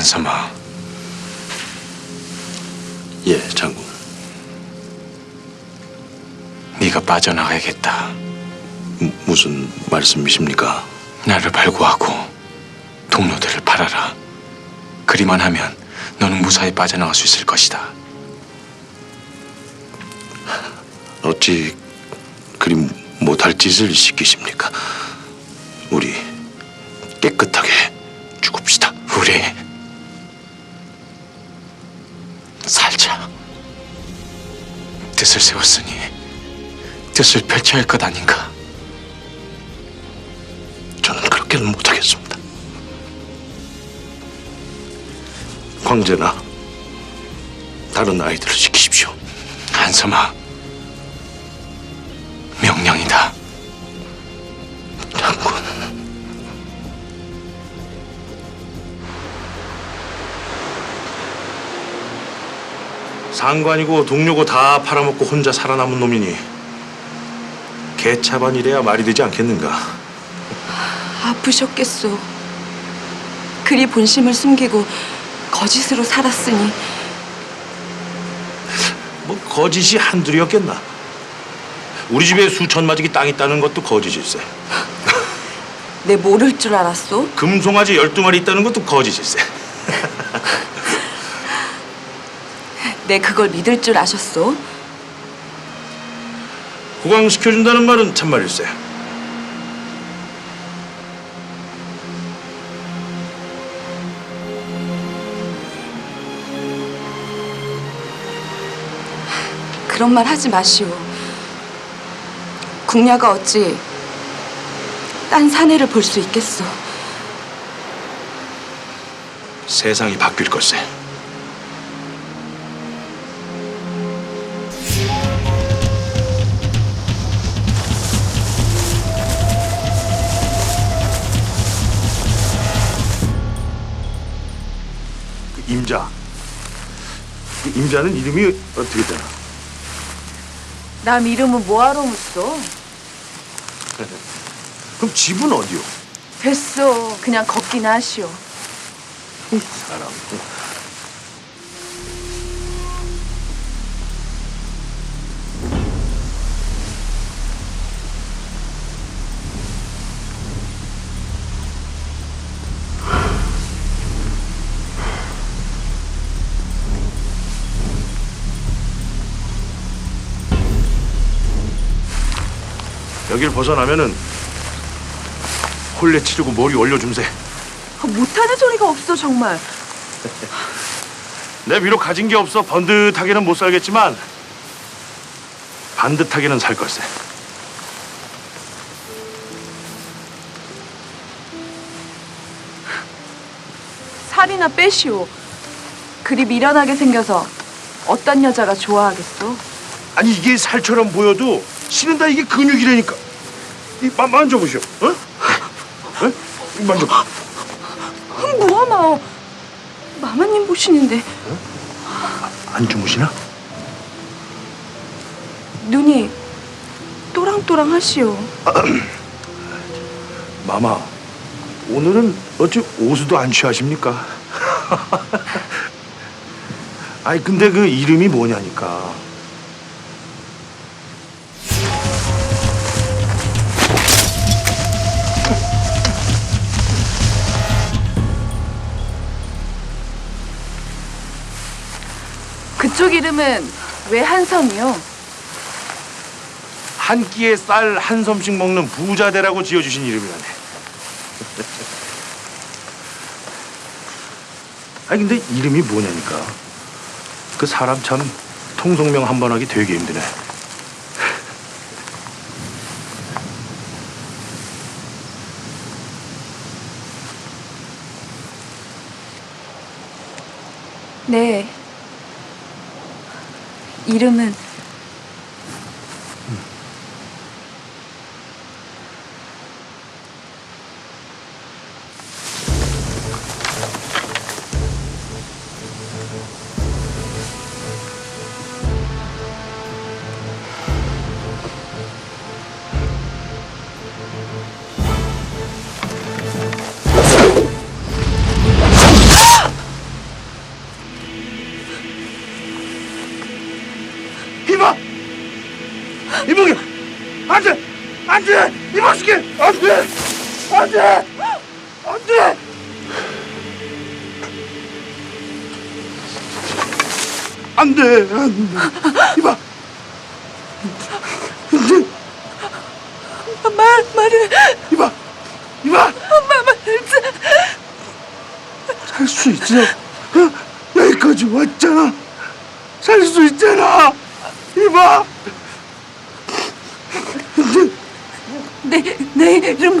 한섬아, 예, 장군. 네가 빠져나가야겠다. 무- 무슨 말씀이십니까? 나를 발굴하고 동료들을 팔아라. 그리만 하면 너는 무사히 빠져나갈 수 있을 것이다. 어찌 그리 못할 짓을 시키십니까? 우리 깨끗하게 뜻을 세웠으니 뜻을 펼쳐야 할 것 아닌가? 저는 그렇게는 못하겠습니다. 황제나 다른 아이들을 시키십시오. 한섬아, 상관이고 동료고 다 팔아먹고 혼자 살아남은 놈이니 개차반이래야 말이 되지 않겠는가? 아프셨겠소. 그리 본심을 숨기고 거짓으로 살았으니 뭐 거짓이 한둘이었겠나? 우리 집에 수천 마지기 땅 있다는 것도 거짓일세. 내 모를 줄 알았소. 금송아지 열두 마리 있다는 것도 거짓일세. 내 그걸 믿을 줄 아셨소. 호강시켜준다는 말은 참말일세. 그런 말 하지 마시오. 궁녀가 어찌 딴 사내를 볼 수 있겠소. 세상이 바뀔 것세. 그 임자는 이름이 어떻게 되나? 남 이름은 뭐하러 묻소? 그럼 집은 어디요? 됐소. 그냥 걷기나 하시오. 이 사람. 여길 벗어나면은 홀레 치르고 머리 올려줌세. 아, 못하는 소리가 없어 정말. 내 비록 가진 게 없어 번듯하게는 못 살겠지만 반듯하게는 살 걸세. 살이나 빼시오. 그리 미련하게 생겨서 어떤 여자가 좋아하겠소? 아니 이게 살처럼 보여도 실은 다 이게 근육이라니까. 이 마, 만져보시오. 어? 어? 이 만져. 뭐하나? 마마님 보시는데 안 주무시나? 눈이 또랑또랑 하시오. 마마, 오늘은 어찌 오수도 안 취하십니까? 아니 근데 그 이름이 뭐냐니까. 그쪽 이름은 왜 한섬이요? 한 끼에 쌀 한 섬씩 먹는 부자대라고 지어주신 이름이라네. 아니 근데 이름이 뭐냐니까. 그 사람 참 통성명 한 번 하기 되게 힘드네. 네. 이름은 돼 안 돼! 안 돼 안 돼. 이봐. 말 말을. 이봐. 이봐. 말 말을 살수 있어? 어? 여기까지 왔잖아. 살 수 있잖아. 이봐. 내, 내 이름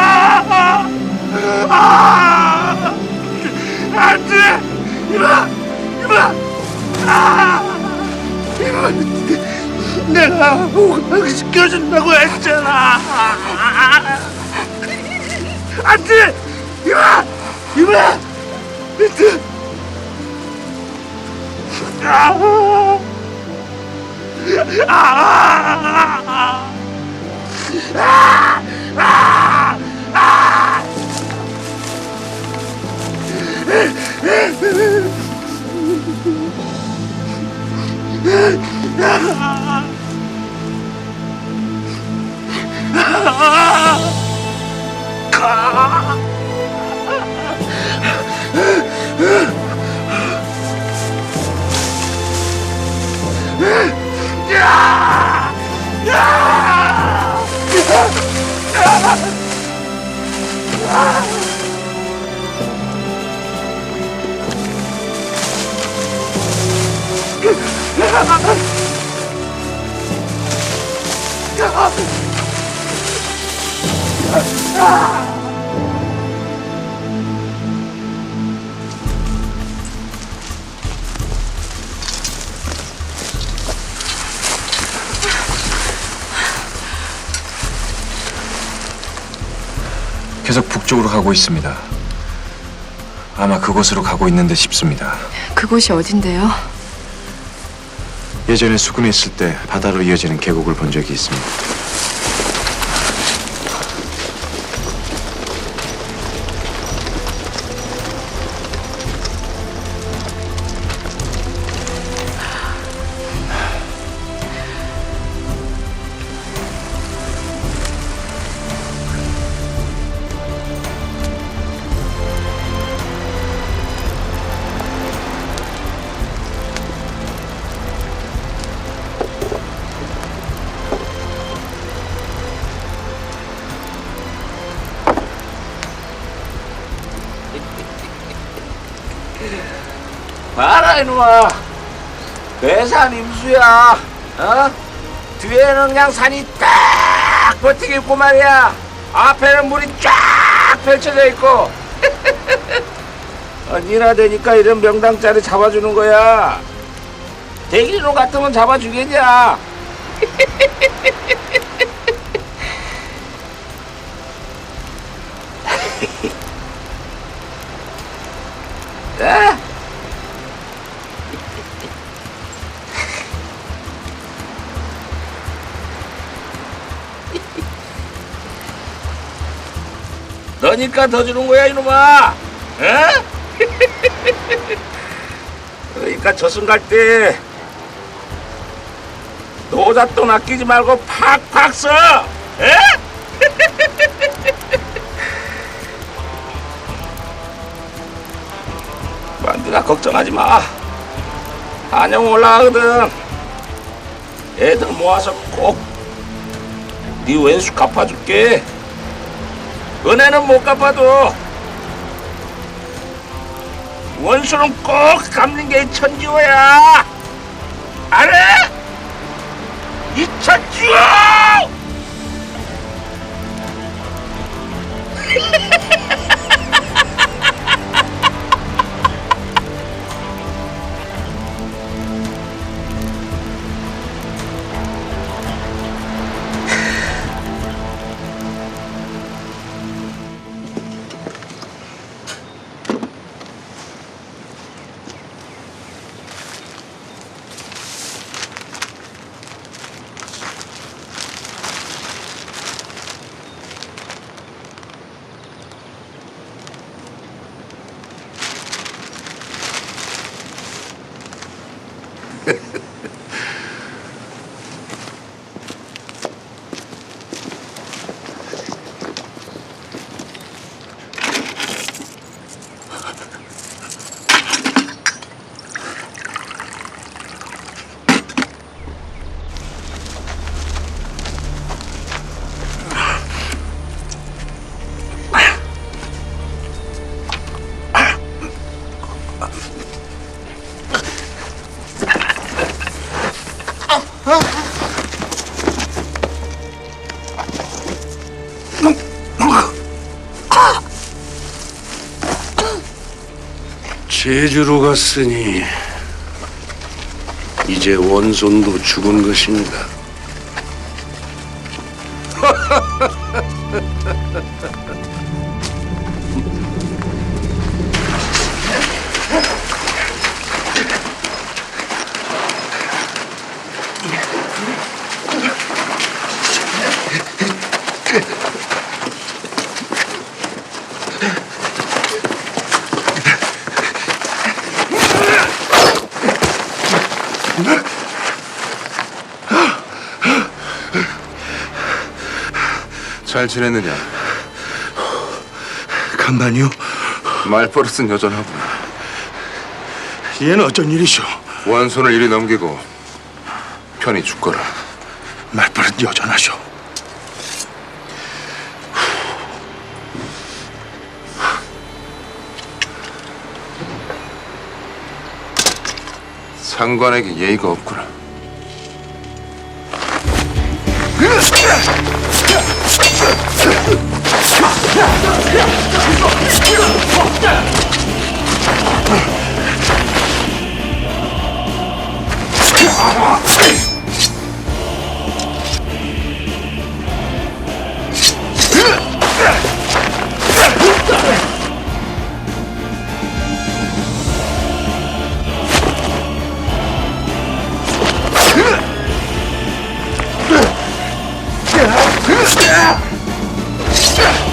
고 안돼! 이봐! 이봐! 아! 이봐 내가 호강시켜준다고 했잖아. 안 돼! 이봐! 이봐! 안돼 아! 아! Ah! 계속 북쪽으로 가고 있습니다. 아마 그곳으로 가고 있는 듯 싶습니다. 그곳이 어딘데요? 예전에 수군했을 때 바다로 이어지는 계곡을 본 적이 있습니다. 봐라 이놈아. 배산 임수야. 어? 뒤에는 그냥 산이 딱 버티고 있고 말이야. 앞에는 물이 쫙 펼쳐져 있고. 어, 니나 되니까 이런 명당짜리 잡아주는 거야. 대기로 같으면 잡아주겠냐 너니까 더 주는 거야 이놈아. 에? 그러니까 저승 갈 때 노잣돈 아끼지 말고 팍팍 써. 에? 만두가 걱정하지 마. 한영 올라가거든. 애들 모아서 꼭 네 왼수 갚아줄게 은혜는 못 갚아도 원수는 꼭 갚는 게이 천지호야 알아? 이 천지호 제주로 갔으니 이제 원손도 죽은 것인가? 잘 지냈느냐? 간만이요? 말버릇은 여전하구나. 얘는 어쩐 일이쇼? 원손을 이리 넘기고 편히 죽거라. 말버릇 여전하쇼. 상관에게 예의가 없구나. Yeah.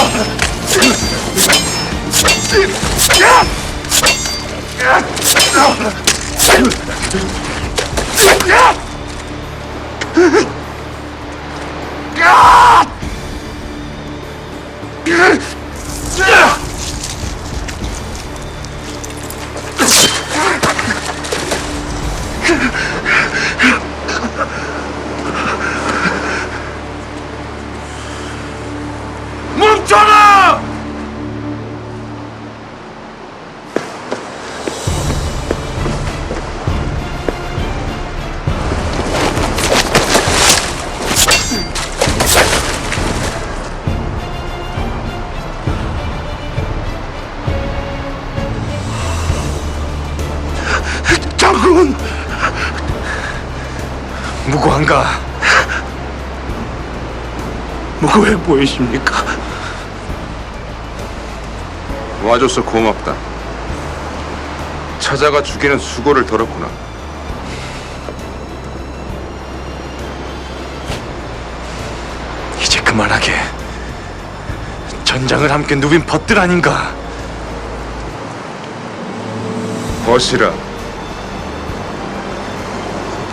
Ah! 왜 보이십니까? 와줘서 고맙다. 찾아가 죽이는 수고를 덜었구나. 이제 그만하게. 전장을 함께 누빈 벗들 아닌가? 벗이라.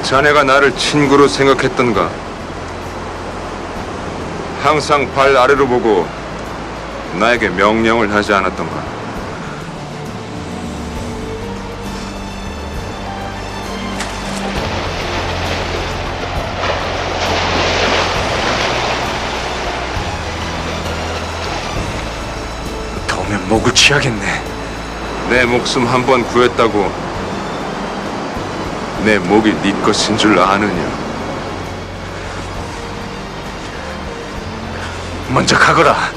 자네가 나를 친구로 생각했던가? 항상 발 아래로 보고 나에게 명령을 하지 않았던가? 더우면 목을 취하겠네. 내 목숨 한 번 구했다고 내 목이 네 것인 줄 아느냐? 먼저 가거라.